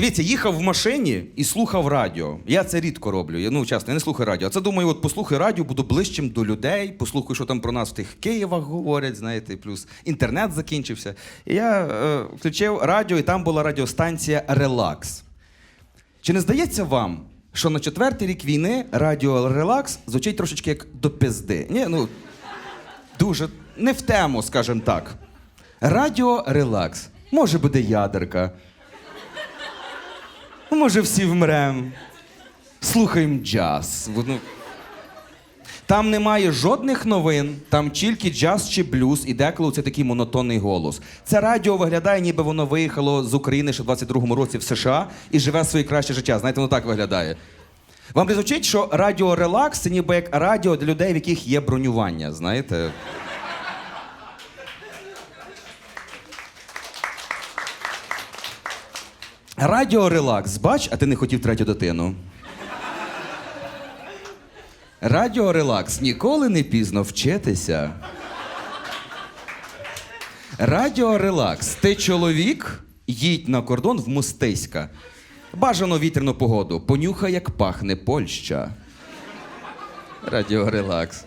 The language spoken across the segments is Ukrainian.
Дивіться, їхав в машині і слухав радіо. Я це рідко роблю. Я, ну, чесно, я не слухаю радіо. А це думаю, от послухаю радіо, буду ближчим до людей, послухаю, що там про нас в тих Києвах говорять, знаєте, плюс інтернет закінчився. І я е, включив радіо, і там була радіостанція Релакс. Чи не здається вам, що на четвертий рік війни радіо Релакс звучить трошечки як до пизди? Ні, ну дуже не в тему, скажімо так. Радіо Релакс. Може буде ядерка. Може, всі вмрем. Слухаємо джаз. Ну, Там немає жодних новин, там тільки джаз чи блюз, і деколи це такий монотонний голос. Це радіо виглядає, ніби воно виїхало з України ще в 22-му році в США і живе своє краще життя. Знаєте, воно так виглядає. Вам не звучить, що радіо релакс це ніби як радіо для людей, в яких є бронювання, знаєте? Радіо релакс. Бач, а ти не хотів третю дитину. Радіо релакс. Ніколи не пізно вчитися. Радіо релакс. Ти чоловік, їдь на кордон в Мустиська. Бажано вітряну погоду. Понюхай, як пахне Польща. Радіо релакс.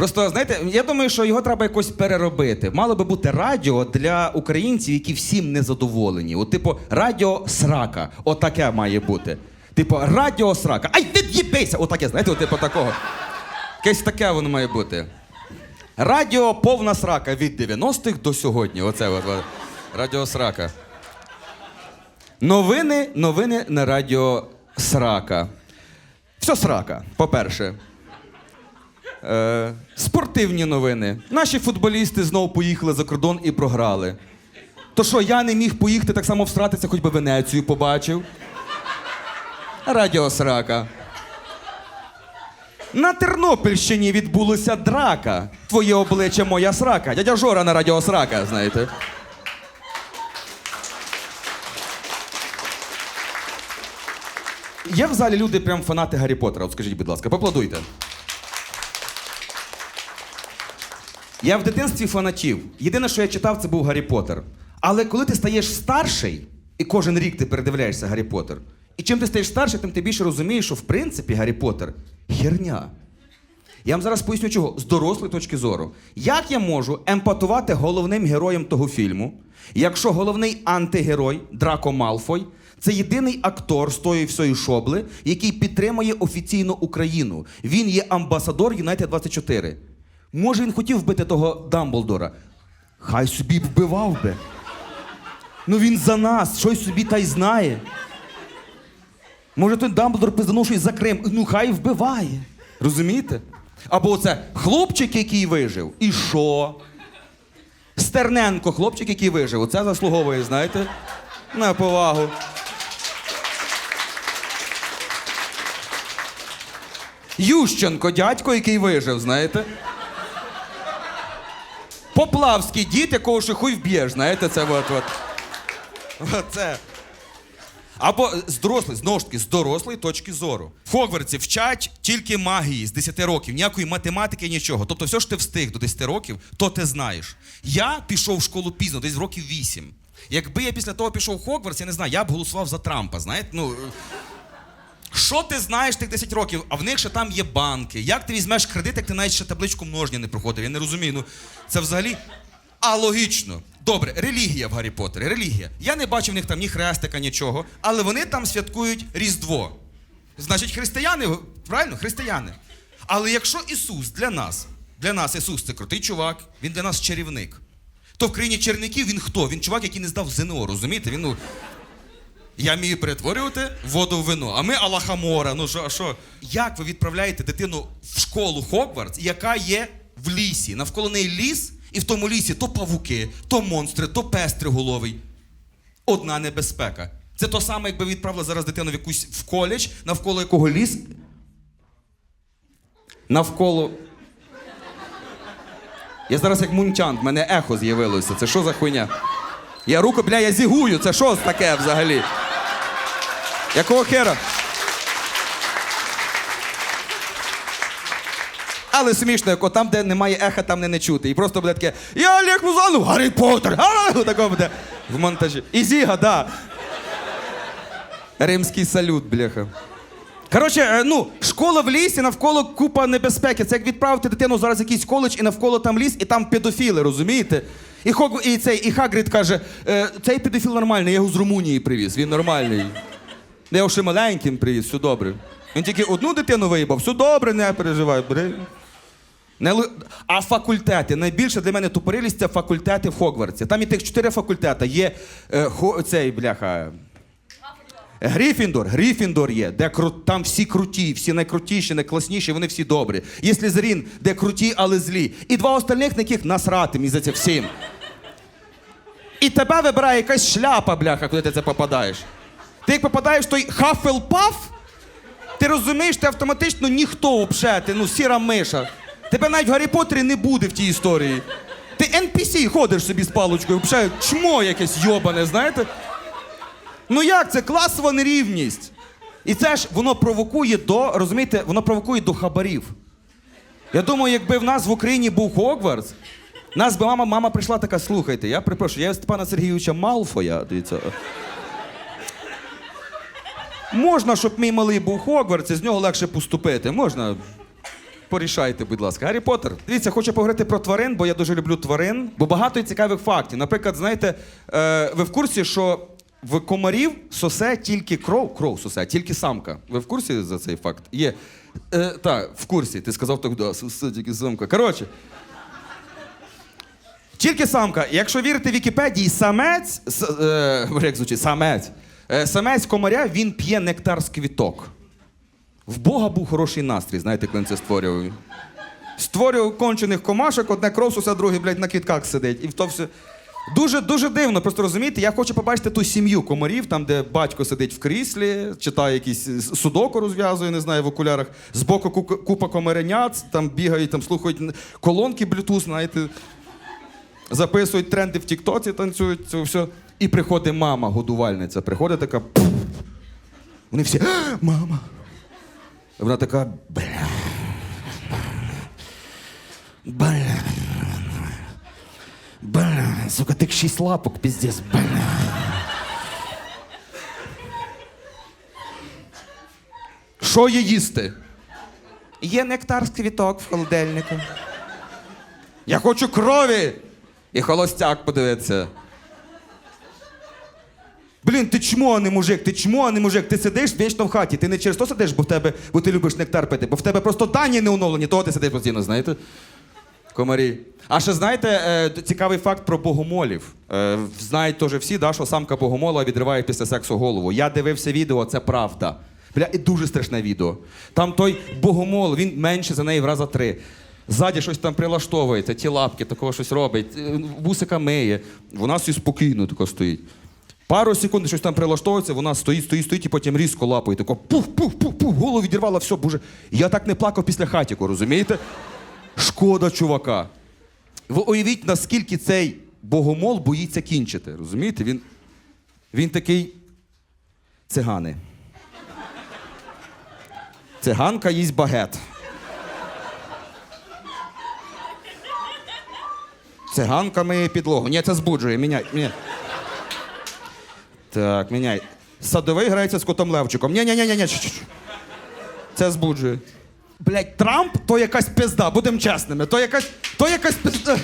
Просто знаєте, я думаю, що його треба якось переробити. Мало би бути радіо для українців, які всім не задоволені. От, типу, радіо срака. Отаке має бути. Типу, радіо срака. Ай, ти їбейся! Отаке, знаєте, от, типу такого. Якесь таке воно має бути. Радіо повна срака від 90-х до сьогодні. Оце от, от. Радіо срака. Новини, новини на радіо срака. Все срака, по-перше. Е, спортивні новини. Наші футболісти знову поїхали за кордон і програли. То що, я не міг поїхати так само всратися, хоч би Венецію побачив. Радіо срака. На Тернопільщині відбулася драка. Твоє обличчя моя срака. Дядя Жора на радіо срака, знаєте. Є в залі люди прям фанати Гаррі Поттера. От скажіть, будь ласка, поаплодуйте. Я в дитинстві фанатів. Єдине, що я читав, це був Гаррі Поттер. Але коли ти стаєш старший, і кожен рік ти передивляєшся Гаррі Поттер, і чим ти стаєш старший, тим ти більше розумієш, що в принципі Гаррі Поттер херня. Я вам зараз поясню, чого з дорослої точки зору. Як я можу емпатувати головним героєм того фільму, якщо головний антигерой Драко Малфой це єдиний актор з тої всієї шобли, який підтримує офіційно Україну. Він є амбасадор Юнайтед 24. Може, він хотів вбити того Дамблдора? Хай собі вбивав би. Ну він за нас, щось собі та й знає. Може, той Дамблдор пизданув щось за Крим. Ну, хай вбиває. Розумієте? Або оце хлопчик, який вижив. І що? Стерненко, хлопчик, який вижив. Оце заслуговує, знаєте? На повагу. Ющенко, дядько, який вижив, знаєте? Поплавський дід, якого ще хуй вб'єш, знаєте, це от, от. Оце. Або з дорослої, знову ж таки, з дорослої точки зору. В вчать тільки магії з 10 років, ніякої математики, нічого. Тобто, все, що ти встиг до 10 років, то ти знаєш. Я пішов в школу пізно, десь в років 8. Якби я після того пішов в Хогвартс, я не знаю, я б голосував за Трампа, знаєте? Ну, що ти знаєш тих 10 років, а в них ще там є банки. Як ти візьмеш кредит, як ти навіть ще табличку множення не проходив? Я не розумію. Ну, це взагалі алогічно. Добре, релігія в Гаррі Поттері, релігія. Я не бачив в них там ні хрестика, нічого, але вони там святкують Різдво. Значить, християни, правильно? Християни. Але якщо Ісус для нас, для нас Ісус це крутий чувак, він для нас чарівник. То в країні черників він хто? Він чувак, який не здав ЗНО, розумієте? Він ну. Я вмію перетворювати воду в вино, а ми Алахамора. Ну що, що? Як ви відправляєте дитину в школу Хогвартс, яка є в лісі? Навколо неї ліс, і в тому лісі то павуки, то монстри, то пестриголовий. Одна небезпека. Це то саме, якби ви відправили зараз дитину в якусь в коледж, навколо якого ліс. Навколо. Я зараз як мунтян, в мене ехо з'явилося. Це що за хуйня? Я руку, бля, я зігую. Це що таке взагалі? Якого хера? Але смішно, як там, де немає еха, там не, не чути. І просто буде таке: Я Олег Музанов, Гаррі Поттер! Такого буде в монтажі. І Зіга, да. Римський салют, бляха. Коротше, е, ну, школа в лісі, навколо купа небезпеки. Це як відправити дитину зараз в якийсь коледж і навколо там ліс, і там педофіли, розумієте? І, Хог... і, цей, і Хагрид каже: е, цей педофіл нормальний, я його з Румунії привіз, він нормальний. Я його ще маленьким привіз, все добре. Він тільки одну дитину виїбав, все добре, не переживай. бери. Не... А факультети. Найбільше для мене тупорилість це факультети в Хогвартсі. Там і тих чотири факультета. Є е, хо... цей, бляха. Гріфіндор, Гріфіндор є, де кру... там всі круті, всі найкрутіші, найкласніші, вони всі добрі. Є Слізерін, де круті, але злі. І два остальних, на яких насрати, мені здається, всім. І тебе вибирає якась шляпа, бляха, куди ти це попадаєш. Ти як попадаєш в той Хафелпаф, ти розумієш, ти автоматично ніхто взагалі, ти ну сіра миша. Тебе навіть в Гаррі Поттері не буде в тій історії. Ти NPC ходиш собі з паличкою, взагалі чмо якесь йобане, знаєте? Ну як це? Класова нерівність. І це ж воно провокує до, розумієте, воно провокує до хабарів. Я думаю, якби в нас в Україні був Хогвартс, нас би мама, мама прийшла така, слухайте, я припрошую, я Степана Сергійовича Малфоя, дивіться. Можна, щоб мій малий був Хогвартс, і з нього легше поступити. Можна. Порішайте, будь ласка. Гаррі Поттер. Дивіться, хочу поговорити про тварин, бо я дуже люблю тварин. Бо багато цікавих фактів. Наприклад, знаєте, е, ви в курсі, що в комарів сосе тільки кров, кров сосе, тільки самка. Ви в курсі за цей факт? Є. Е, так, в курсі. Ти сказав так, да, сосе тільки самка. Коротше. Тільки самка. Якщо вірити Вікіпедії, самець, с- е, як звучить, самець, самець комаря він п'є нектар з квіток. В Бога був хороший настрій, знаєте, коли він це створював. Створював кончених комашок, одне кросуса, друге, блядь, на квітках сидить. І в то все. Дуже дуже дивно. Просто розумієте, я хочу побачити ту сім'ю комарів, там, де батько сидить в кріслі, читає якісь с- судоку розв'язує, не знаю, в окулярах. Збоку купа комаренят, там бігають, там слухають колонки Bluetooth, знаєте, записують тренди в Тіктоці, танцюють, це все. І приходить мама, годувальниця. Приходить така. «Пф». Вони всі, «А, мама. Вона така. Бля. Бля. Бля. Сука, тих шість лапок, піздець. Бля. Що є їсти? Є нектар з квіток в холодильнику. Я хочу крові! І холостяк подивиться. Блін, ти чмо, а не мужик, ти чмо, а не мужик. Ти сидиш вічно в хаті. Ти не через то сидиш, бо в тебе, бо ти любиш нектар пити, бо в тебе просто дані не оновлені, того ти сидиш постійно, знаєте? Комарі. А ще знаєте, е, цікавий факт про богомолів. Е, знають теж всі, да, що самка богомола відриває після сексу голову. Я дивився відео, це правда. Бля, і дуже страшне відео. Там той богомол, він менше за неї в раза три. Ззаді щось там прилаштовується, ті лапки, такого щось робить, е, вусика миє. Вона собі спокійно тако стоїть. Пару секунд щось там прилаштовується, вона стоїть, стоїть, стоїть і потім різко лапою. Тако пух, голову відірвала, все, боже. Я так не плакав після хатіку, розумієте? Шкода чувака. Ви уявіть, наскільки цей богомол боїться кінчити. Розумієте? Він, він такий цигани. Циганка їсть багет. Циганка миє підлогу. Ні, це збуджує. Міняй. Так, міняй. Садовий грається з котом Левчиком. Ні, ні, ні, ні. Це збуджує. Блять, Трамп то якась пизда, будемо чесними. То якась, то якась пизда.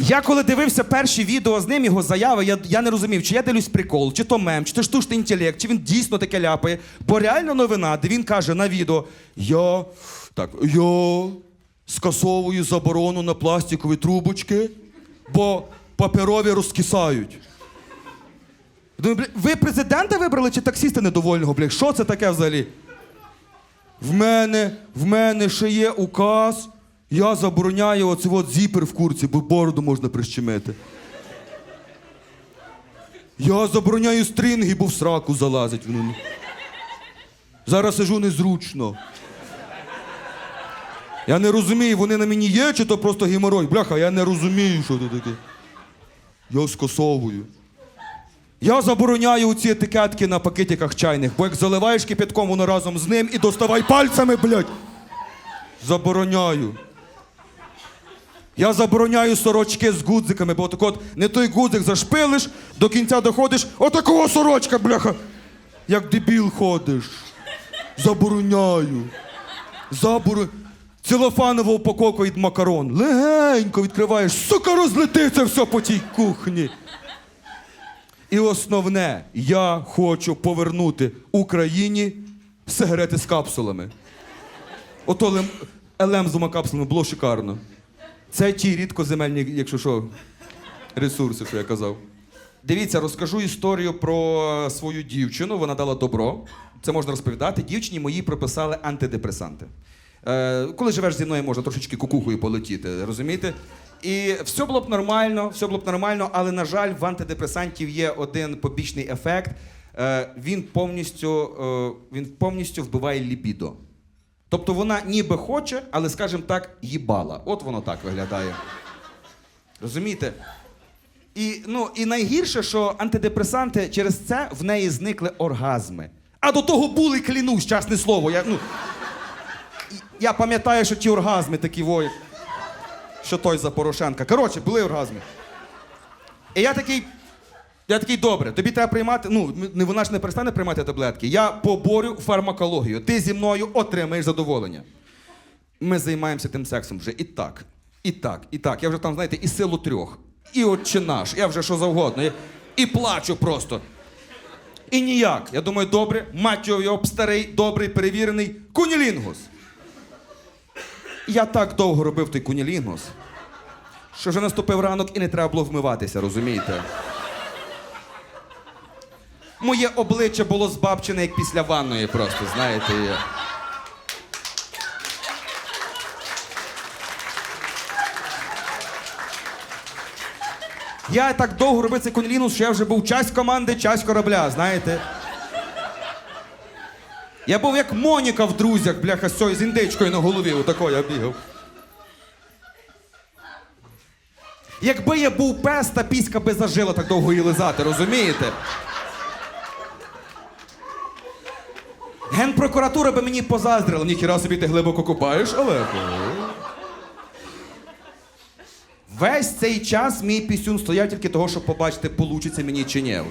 Я коли дивився перші відео з ним, його заяви, я, я не розумів, чи я дивлюсь прикол, чи то мем, чи то штучний інтелект, чи він дійсно таке ляпає. Бо реально новина, де він каже на відео: Я так, я скасовую заборону на пластикові трубочки, бо паперові розкисають. Ви президента вибрали чи таксіста недовольного, бля? Що це таке взагалі? В мене, в мене ще є указ. Я забороняю оце от зіпер в курці, бо бороду можна прищемити. Я забороняю стрінги, бо в сраку залазить. Зараз сижу незручно. Я не розумію, вони на мені є, чи то просто геморой. Бляха, я не розумію, що це таке. Я скасовую. Я забороняю ці етикетки на пакетиках чайних, бо як заливаєш кипятком, воно разом з ним і доставай пальцями, блядь. Забороняю. Я забороняю сорочки з гудзиками, бо так от не той гудзик зашпилиш, до кінця доходиш, отакого сорочка, бляха. Як дебіл ходиш. Забороняю. Заборо... Целофанова упаковка від макарон. Легенько відкриваєш, сука, розлетиться все по тій кухні. І основне, я хочу повернути Україні сигарети з капсулами. Ото лем... ЛМ з двома капсулами було шикарно. Це ті рідкоземельні, якщо що, ресурси, що я казав. Дивіться, розкажу історію про свою дівчину. Вона дала добро. Це можна розповідати. Дівчині моїй прописали антидепресанти. Е, коли живеш зі мною, можна трошечки кукухою полетіти, розумієте? І все було б нормально, все було б нормально, але, на жаль, в антидепресантів є один побічний ефект. Е, він, повністю, е, він повністю вбиває лібідо. Тобто вона ніби хоче, але, скажімо так, їбала. От воно так виглядає. Розумієте? І, ну, і найгірше, що антидепресанти через це в неї зникли оргазми. А до того були, клянусь, чесне слово. Я, ну, я пам'ятаю, що ті оргазми такі вої, що той за Порошенка. Коротше, були оргазми. І я такий. Я такий, добре, тобі треба приймати. Ну, вона ж не перестане приймати таблетки. Я поборю фармакологію. Ти зі мною отримаєш задоволення. Ми займаємося тим сексом вже і так, і так, і так. Я вже там, знаєте, і силу трьох, і отче наш, я вже що завгодно. Я, і плачу просто. І ніяк. Я думаю, добре, мать його старий, добрий, перевірений кунілінгус. Я так довго робив той кунілінгус, що вже наступив ранок і не треба було вмиватися, розумієте? Моє обличчя було збабчене, як після ванної, просто, знаєте. Я... Я так довго робив цей кунілінус, що я вже був часть команди, часть корабля, знаєте. Я був як Моніка в друзях, бляха, з цією з індичкою на голові, отако я бігав. Якби я був пес, та піська би зажила так довго її лизати, розумієте? Генпрокуратура би мені позаздрила, ніхіра собі ти глибоко копаєш, але. Весь цей час мій пісюн стояв тільки того, щоб побачити, получиться мені чи ні.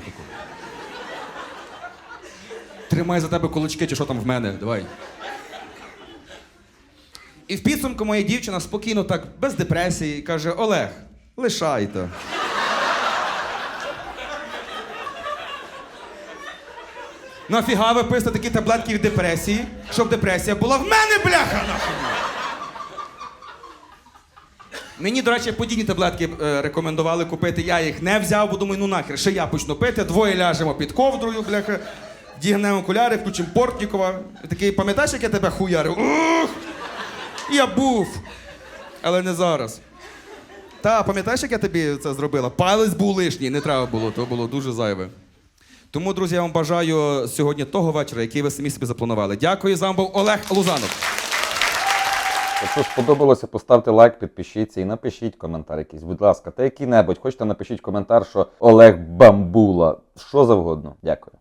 Тримай за тебе кулачки, чи що там в мене, давай. І в підсумку моя дівчина спокійно, так, без депресії, каже: Олег, лишайте. Нафіга ви писати такі таблетки від депресії, щоб депресія була в мене, бляха! нахуй! Мені, до речі, подібні таблетки е, рекомендували купити. Я їх не взяв, бо думаю, ну нахер, ще я почну пити, двоє ляжемо під ковдрою, бляха, дігнемо окуляри, включимо Портнікова. І такий, пам'ятаєш, як я тебе хуярив? Ух! Я був. Але не зараз. Та, пам'ятаєш, як я тобі це зробила? Палець був лишній, не треба було, то було дуже зайве. Тому, друзі, я вам бажаю сьогодні того вечора, який ви самі собі запланували. Дякую, з вами був Олег Лузанов. Якщо сподобалося, поставте лайк, підпишіться і напишіть коментар якийсь. Будь ласка, та який-небудь. Хочете напишіть коментар, що Олег Бамбула. Що завгодно. Дякую.